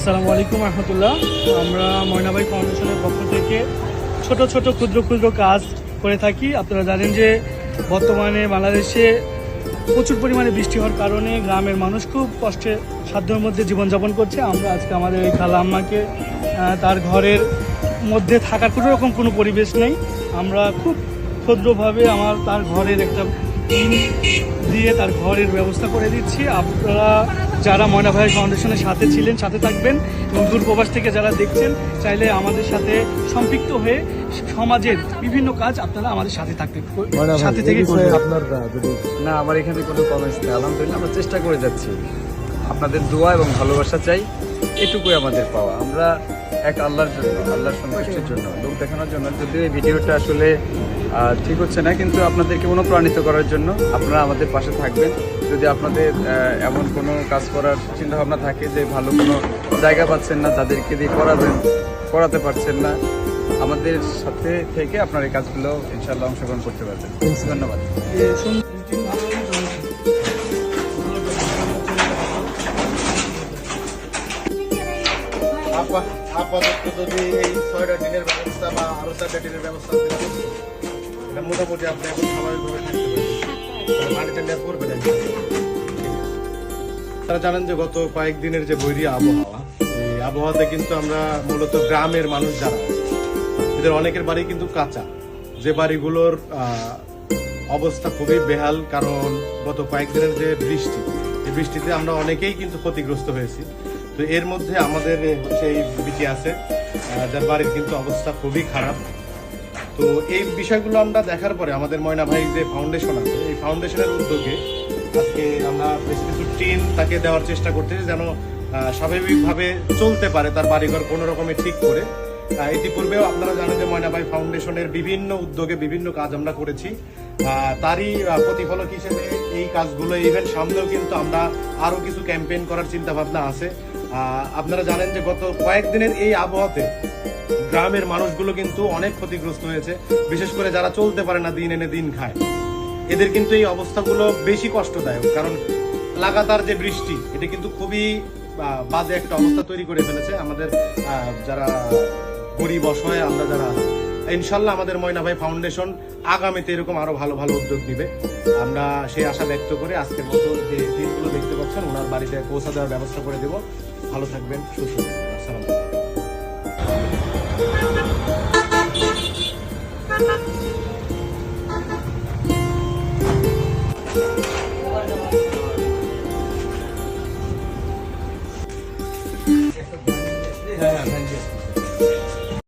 আসসালামু আলাইকুম রহমতুল্লাহ। আমরা ময়নাবাই ফাউন্ডেশনের পক্ষ থেকে ছোট ছোট ক্ষুদ্র ক্ষুদ্র কাজ করে থাকি। আপনারা জানেন যে বর্তমানে বাংলাদেশে প্রচুর পরিমাণে বৃষ্টি হওয়ার কারণে গ্রামের মানুষ খুব কষ্টে সাধ্যের মধ্যে জীবনযাপন করছে। আমরা আজকে আমাদের এই খালা আম্মাকে তার ঘরের মধ্যে থাকার কোনো রকম কোনো পরিবেশ নেই। আমরা খুব ক্ষুদ্রভাবে আমার তার ঘরের একটা দিয়ে তার ঘরের ব্যবস্থা করে দিচ্ছি। আপনারা যারা ময়না ভাই ফাউন্ডেশনের সাথে ছিলেন সাথে থাকবেন এবং দূরপ্রবাস থেকে যারা দেখছেন চাইলে আমাদের সাথে সম্পৃক্ত হয়ে সমাজের বিভিন্ন কাজ আপনারা আমাদের সাথে থাকতে সাথে থেকে আপনার না আমার এখানে কোনো কমেন্টস নেই। আলহামদুলিল্লাহ আমরা চেষ্টা করে যাচ্ছি। আপনাদের দোয়া এবং ভালোবাসা চাই। এটুকুই আমাদের পাওয়া। আমরা এক আল্লাহর জন্য আল্লাহর সন্তুষ্টির জন্য লোক দেখানোর জন্য। যদিও এই ভিডিওটা আসলে ঠিক হচ্ছে না, কিন্তু আপনাদেরকে অনুপ্রাণিত করার জন্য আপনারা আমাদের পাশে থাকবেন। যদি আপনাদের এমন কোনো কাজ করার চিন্তা ভাবনা থাকে যে ভালো কোনো জায়গা পাচ্ছেন না, তাদেরকে দিয়ে করাবেন, করাতে পারছেন না, আমাদের সাথে থেকে আপনার এই কাজগুলো ইনশাল্লাহ অংশগ্রহণ করতে পারবেন। ধন্যবাদ। আপাতত যদি এই ছয়টা দিনের ব্যবস্থা বা আরও চারটা দিনের ব্যবস্থা এটা মোটামুটি আপনি এখন স্বাভাবিকভাবে মাটিতে নিয়ে জানেন যে গত কয়েকদিনের যে বৈরী আবহাওয়া, এই আবহাওয়াতে কিন্তু আমরা মূলত গ্রামের মানুষ যারা, এদের অনেকের বাড়ি কিন্তু কাঁচা। যে বাড়িগুলোর অবস্থা খুবই বেহাল, কারণ গত কয়েকদিনের যে বৃষ্টি, এই বৃষ্টিতে আমরা অনেকেই কিন্তু ক্ষতিগ্রস্ত হয়েছি। তো এর মধ্যে আমাদের হচ্ছে এই বিটি আছে যার বাড়ির কিন্তু অবস্থা খুবই খারাপ। তো এই বিষয়গুলো আমরা দেখার পরে আমাদের ময়না ভাই যে ফাউন্ডেশন আছে, এই ফাউন্ডেশনের উদ্যোগে আজকে আমরা বেশ কিছু টিন তাকে দেওয়ার চেষ্টা করতেছি যেন স্বাভাবিকভাবে চলতে পারে তার বাড়িঘর কোনো রকমে ঠিক করে। ইতিপূর্বেও আপনারা জানেন যে ময়নাভাই ফাউন্ডেশনের বিভিন্ন উদ্যোগে বিভিন্ন কাজ আমরা করেছি। তারই প্রতিফলক হিসেবে এই কাজগুলো ইভেন সামনেও কিন্তু আমরা আরও কিছু ক্যাম্পেইন করার চিন্তা ভাবনা আছে আপনারা জানেন যে গত কয়েকদিনের এই আবহাওয়াতে গ্রামের মানুষগুলো কিন্তু অনেক ক্ষতিগ্রস্ত হয়েছে। বিশেষ করে যারা চলতে পারে না, দিন এনে দিন খায়। এদের কিন্তু এই অবস্থাগুলো বেশি কষ্টদায়ক, কারণ লাগাতার যে বৃষ্টি, এটা কিন্তু খুবই বাজে একটা অবস্থা তৈরি করে ফেলেছে। আমাদের যারা গরিব অসহায়, আমরা যারা। ইনশাল্লাহ আমাদের ময়না ভাই ফাউন্ডেশন আগামীতে এরকম আরও ভালো ভালো উদ্যোগ দিবে। আমরা সেই আশা ব্যক্ত করে আজকের মতো যে দিনগুলো দেখতে পাচ্ছেন, ওনার বাড়িতে পৌঁছা দেওয়ার ব্যবস্থা করে দেব। ভালো থাকবেন, সুস্থ থাকবেন। আসসালামু হ্যাঁ হ্যাঁ থ্যাংক ইউ